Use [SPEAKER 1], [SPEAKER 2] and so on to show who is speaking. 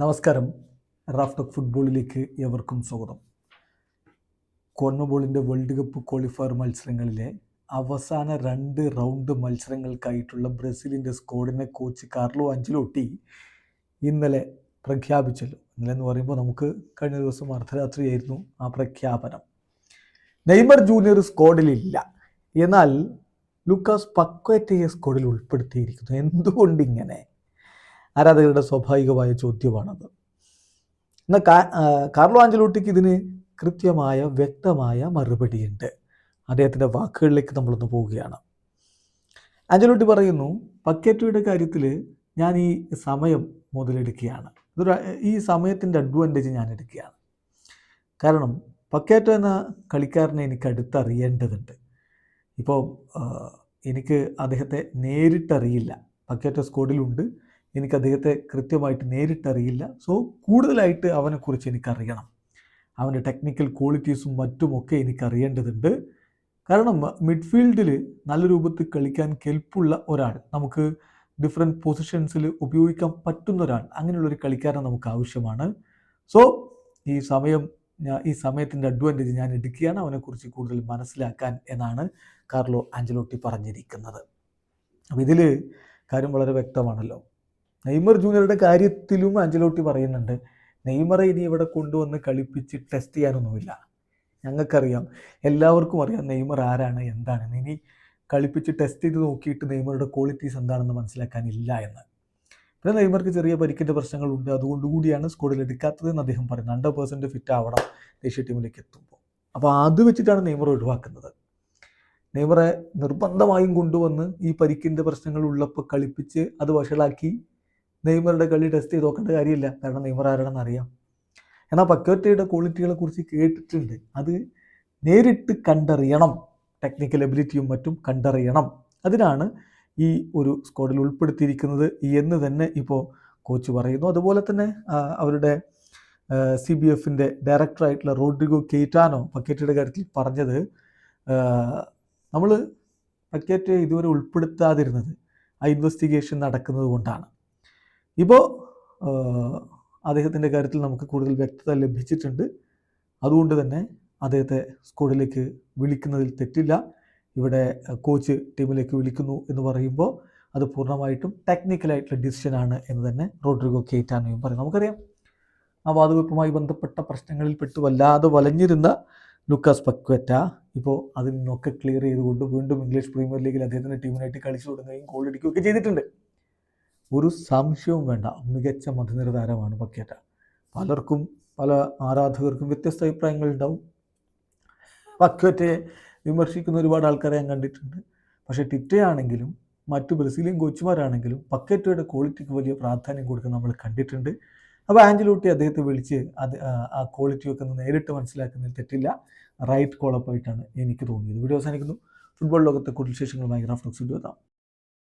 [SPEAKER 1] നമസ്കാരം. റാഫ്റ്റോക്ക് ഫുട്ബോളിലേക്ക് ഏവർക്കും സ്വാഗതം. കോൺമബോളിന്റെ വേൾഡ് കപ്പ് ക്വാളിഫയർ മത്സരങ്ങളിലെ അവസാന രണ്ട് റൗണ്ട് മത്സരങ്ങൾക്കായിട്ടുള്ള ബ്രസീലിന്റെ സ്കോഡിനെ കോച്ച് കാർലോ അഞ്ചിലോട്ടി ഇന്നലെ പ്രഖ്യാപിച്ചല്ലോ. ഇന്നലെ എന്ന് പറയുമ്പോൾ നമുക്ക് കഴിഞ്ഞ ദിവസം അർദ്ധരാത്രിയായിരുന്നു ആ പ്രഖ്യാപനം. നെയ്മർ ജൂനിയർ സ്കോഡിലില്ല എന്നാൽ ലൂക്കാസ് പക്വറ്റയെ സ്കോഡിൽ ഉൾപ്പെടുത്തിയിരിക്കുന്നു. എന്തുകൊണ്ടിങ്ങനെ ആരാധകരുടെ സ്വാഭാവികമായ ചോദ്യമാണത്. എന്നാൽ കാർലോ ആഞ്ചലോട്ടിക്ക് ഇതിന് കൃത്യമായ വ്യക്തമായ മറുപടിയുണ്ട്. അദ്ദേഹത്തിന്റെ വാക്കുകളിലേക്ക് നമ്മളൊന്ന് പോവുകയാണ്. ആഞ്ചലോട്ടി പറയുന്നു പക്കറ്റയുടെ കാര്യത്തിൽ ഞാൻ ഈ സമയം മുതലെടുക്കുകയാണ്. ഇതൊരു ഈ സമയത്തിന്റെ അഡ്വാന്റേജ് ഞാൻ എടുക്കുകയാണ്. കാരണം പക്കേറ്റോ എന്ന കളിക്കാരനെ എനിക്ക് അടുത്തറിയേണ്ടതുണ്ട്. ഇപ്പോൾ എനിക്ക് അദ്ദേഹത്തെ നേരിട്ടറിയില്ല. പക്കേറ്റോ സ്ക്വാഡിലുണ്ട്. എനിക്ക് അദ്ദേഹത്തെ കൃത്യമായിട്ട് നേരിട്ടറിയില്ല. സോ കൂടുതലായിട്ട് അവനെക്കുറിച്ച് എനിക്കറിയണം. അവന്റെ ടെക്നിക്കൽ ക്വാളിറ്റീസും മറ്റുമൊക്കെ എനിക്കറിയേണ്ടതുണ്ട്. കാരണം മിഡ്ഫീൽഡിൽ നല്ല രൂപത്തിൽ കളിക്കാൻ കെൽപ്പുള്ള ഒരാൾ നമുക്ക് ഡിഫറെന്റ് പൊസിഷൻസിൽ ഉപയോഗിക്കാൻ പറ്റുന്ന ഒരാൾ അങ്ങനെയുള്ളൊരു കളിക്കാരനെ നമുക്ക് ആവശ്യമാണ്. സോ ഈ സമയം ഈ സമയത്തിന്റെ അഡ്വാന്റേജ് ഞാൻ എടുക്കുകയാണ്. അവനെക്കുറിച്ച് കൂടുതൽ മനസ്സിലാക്കാൻ എന്നാണ് കാർലോ ആഞ്ചലോട്ടി പറഞ്ഞിരിക്കുന്നത്. അപ്പോൾ ഇതിൽ കാര്യം വളരെ വ്യക്തമാണല്ലോ. നെയ്മർ ജൂനിയറുടെ കാര്യത്തിലും അഞ്ചലോട്ടി പറയുന്നുണ്ട് നെയ്മറെ ഇനി ഇവിടെ കൊണ്ടുവന്ന് കളിപ്പിച്ച് ടെസ്റ്റ് ചെയ്യാനൊന്നുമില്ല. ഞങ്ങൾക്കറിയാം എല്ലാവർക്കും അറിയാം നെയ്മർ ആരാണ് എന്താണ് ഇനി കളിപ്പിച്ച് ടെസ്റ്റ് ചെയ്ത് നോക്കിയിട്ട് നെയ്മറുടെ ക്വാളിറ്റീസ് എന്താണെന്ന് മനസ്സിലാക്കാനില്ല എന്ന്. പിന്നെ നെയ്മർക്ക് ചെറിയ പരിക്കിന്റെ പ്രശ്നങ്ങളുണ്ട്. അതുകൊണ്ട് കൂടിയാണ് സ്ക്വാഡിൽ എടുക്കാത്തതെന്ന് അദ്ദേഹം പറയുന്നത്. ഹൺഡ്രഡ് പെർസെന്റ് ഫിറ്റ് ആവണം ദേശീയ ടീമിലേക്ക് എത്തുമ്പോൾ. അപ്പോൾ അത് വെച്ചിട്ടാണ് നെയ്മർ ഒഴിവാക്കുന്നത്. നെയ്മറെ നിർബന്ധമായും കൊണ്ടുവന്ന് ഈ പരിക്കിന്റെ പ്രശ്നങ്ങൾ ഉള്ളപ്പോൾ കളിപ്പിച്ച് അത് വഷളാക്കി നെയ്മറുടെ കളി ടെസ്റ്റ് ചെയ്ത് നോക്കേണ്ട കാര്യമില്ല. കാരണം നെയ്മർ ആരാണെന്ന് അറിയാം. എന്നാൽ പക്വറ്റയുടെ ക്വാളിറ്റികളെ കുറിച്ച് കേട്ടിട്ടുണ്ട്. അത് നേരിട്ട് കണ്ടറിയണം. ടെക്നിക്കൽ എബിലിറ്റിയും മറ്റും കണ്ടറിയണം. അതിനാണ് ഈ ഒരു സ്ക്വാഡിൽ ഉൾപ്പെടുത്തിയിരിക്കുന്നത് എന്ന് തന്നെ ഇപ്പോൾ കോച്ച് പറയുന്നു. അതുപോലെ തന്നെ അവരുടെ സി ബി എഫിന്റെ ഡയറക്ടറായിട്ടുള്ള റോഡ്രിഗോ കെയ്റ്റാനോ പക്കേറ്റയുടെ കാര്യത്തിൽ പറഞ്ഞത് നമ്മൾ പക്കേറ്റ് ഇതുവരെ ഉൾപ്പെടുത്താതിരുന്നത് ആ ഇൻവെസ്റ്റിഗേഷൻ നടക്കുന്നത് കൊണ്ടാണ്. ഇപ്പോൾ അദ്ദേഹത്തിന്റെ കാര്യത്തിൽ നമുക്ക് കൂടുതൽ വ്യക്തത ലഭിച്ചിട്ടുണ്ട്. അതുകൊണ്ട് തന്നെ അദ്ദേഹത്തെ സ്ക്വാഡിലേക്ക് വിളിക്കുന്നതിൽ തെറ്റില്ല. ഇവിടെ കോച്ച് ടീമിലേക്ക് വിളിക്കുന്നു എന്ന് പറയുമ്പോൾ അത് പൂർണമായിട്ടും ടെക്നിക്കലായിട്ടുള്ള ആണ് എന്ന് തന്നെ റോഡ്രിഗോ കേറ്റാനോയും പറയും. നമുക്കറിയാം ആ വാതുവെപ്പുമായി ബന്ധപ്പെട്ട പ്രശ്നങ്ങളിൽ പെട്ട് വല്ലാതെ വലഞ്ഞിരുന്ന ലുക്കാസ് പക്വറ്റ ഇപ്പോൾ അതിൽ നിന്നൊക്കെ ക്ലിയർ ചെയ്തുകൊണ്ട് വീണ്ടും ഇംഗ്ലീഷ് പ്രീമിയർ ലീഗിൽ അദ്ദേഹത്തിന്റെ ടീമിനായിട്ട് കളിച്ചു തുടങ്ങുകയും ഗോൾ അടിക്കുകയൊക്കെ ചെയ്തിട്ടുണ്ട്. ഒരു സംശയവും വേണ്ട. മികച്ച മധുനിര താരമാണ് പലർക്കും പല ആരാധകർക്കും വ്യത്യസ്ത അഭിപ്രായങ്ങൾ ഉണ്ടാവും പക്വറ്റയെ വിമർശിക്കുന്ന ഒരുപാട് ആൾക്കാരെ ഞാൻ കണ്ടിട്ടുണ്ട്. പക്ഷേ ടിറ്റയാണെങ്കിലും മറ്റു ബ്രസീലിയൻ കോച്ചുമാരാണെങ്കിലും പക്കറ്റയുടെ ക്വാളിറ്റിക്ക് വലിയ പ്രാധാന്യം കൊടുക്കുന്ന നമ്മൾ കണ്ടിട്ടുണ്ട്. അപ്പോൾ ആഞ്ചലൂട്ടി അദ്ദേഹത്തെ വിളിച്ച് അത് ആ- ആ ക്വാളിറ്റിയൊക്കെ ഒന്ന് നേരിട്ട് മനസ്സിലാക്കുന്നതിൽ തെറ്റില്ല. റൈറ്റ് കോളപ്പായിട്ടാണ് എനിക്ക് തോന്നിയത്. വീഡിയോ അവസാനിക്കുന്നു. ഫുട്ബോൾ ലോകത്തെ കൂടുതൽ വിശേഷങ്ങളുമായി ഗ്രാഫ്റ്റോക്സ് വീഡിയോ എത്താം.